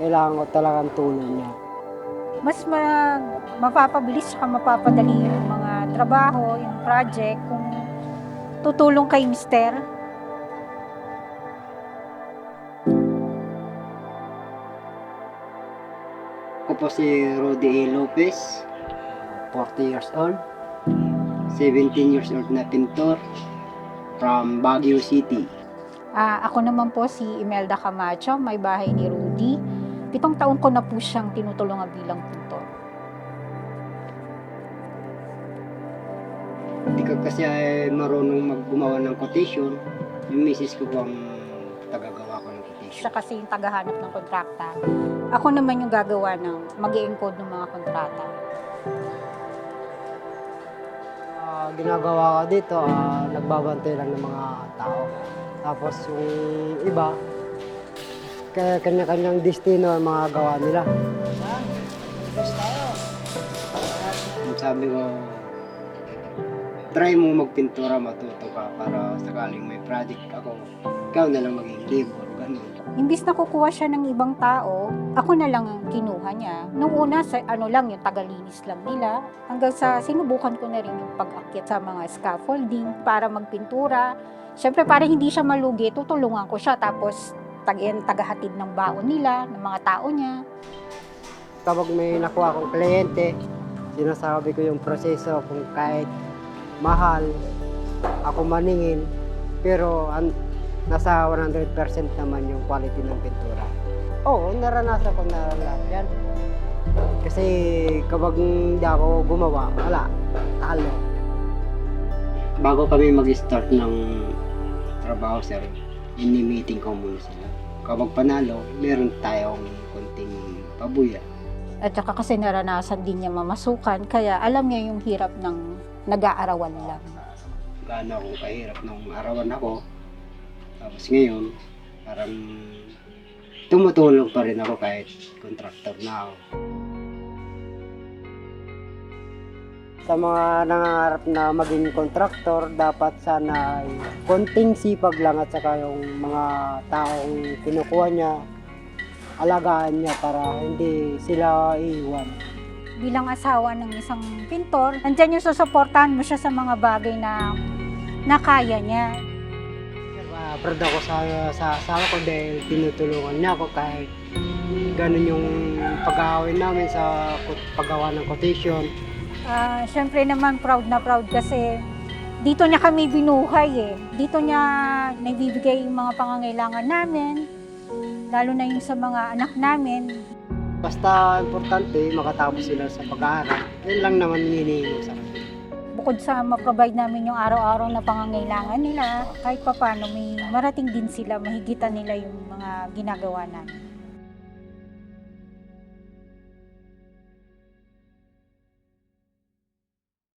kailangan ko talagang tulong niya. Mas ma mapapabilis at mapapadali yung mga trabaho, yung project, kung tutulong kay mister. Ako po si Rudy A. Lopez, 40 years old, 17 years old na pintor from Baguio City. Ah, ako naman po si Imelda Camacho, may bahay ni Rudy. Pitong taon ko na po siyang tinutulungan bilang pintor. Hindi ka kasi ay marunong maggumawa ng quotation. Yung misis ko po ang tagagawa ko ng quotation. Siya kasi yung tagahanap ng kontrakta. Ako naman yung gagawa ng mag encode ng mga kontrata. Ah, ginagawa ko dito, ah, nagbabantay lang ng mga tao. Tapos yung iba, kanya-kanyang destino ang mga gawa nila. Ang sabi ko, try mo magpintura, matuto ka para sakaling may project ako, ikaw na lang maging labor, ganun. Imbis na kukuha siya ng ibang tao, ako na lang ang kinuha niya. Nung una, sa, ano lang, yung tagalinis lang nila. Hanggang sa sinubukan ko na rin yung pag-akyat sa mga scaffolding para magpintura. Siyempre, para hindi siya malugi, tutulungan ko siya. Tapos, tag tagahatid ng baon nila, ng mga tao niya. Kapag may nakuha akong kliyente, sinasabi ko yung proseso kung kahit mahal, ako maningin, pero an- nasa 100% naman yung quality ng pintura. Oo, naranasan ko na lahat yan. Kasi kapag hindi ako gumawa, wala, talo. Bago kami mag-start ng trabaho, sir, ini-meeting ko muna sila. Kapag panalo, meron tayong konting pabuya. At saka kasi naranasan din niya mamasukan, kaya alam niya yung hirap ng nag-aarawan lang. gaano ako kahirap nung arawan ako. Tapos ngayon, parang tumutulong pa rin ako kahit contractor na ako. Sa mga nangangarap na maging contractor, dapat sana ay konting sipag lang at saka yung mga taong kinukuha niya, alagaan niya para hindi sila iiwan. bilang asawa ng isang pintor, andyan yung susuportahan mo siya sa mga bagay na nakaya niya. Uh, proud ako sa, sa asawa ko dahil tinutulungan niya ako kahit ganun yung pag-aaway namin sa paggawa ng quotation. Ah, Siyempre naman proud na proud kasi dito niya kami binuhay eh. Dito niya naibibigay yung mga pangangailangan namin, lalo na yung sa mga anak namin. Basta importante, makatapos sila sa pag-aaral. Yan lang naman hinihingi sa kanila. Bukod sa ma-provide namin yung araw-araw na pangangailangan nila, kahit papano may marating din sila, mahigitan nila yung mga ginagawa namin.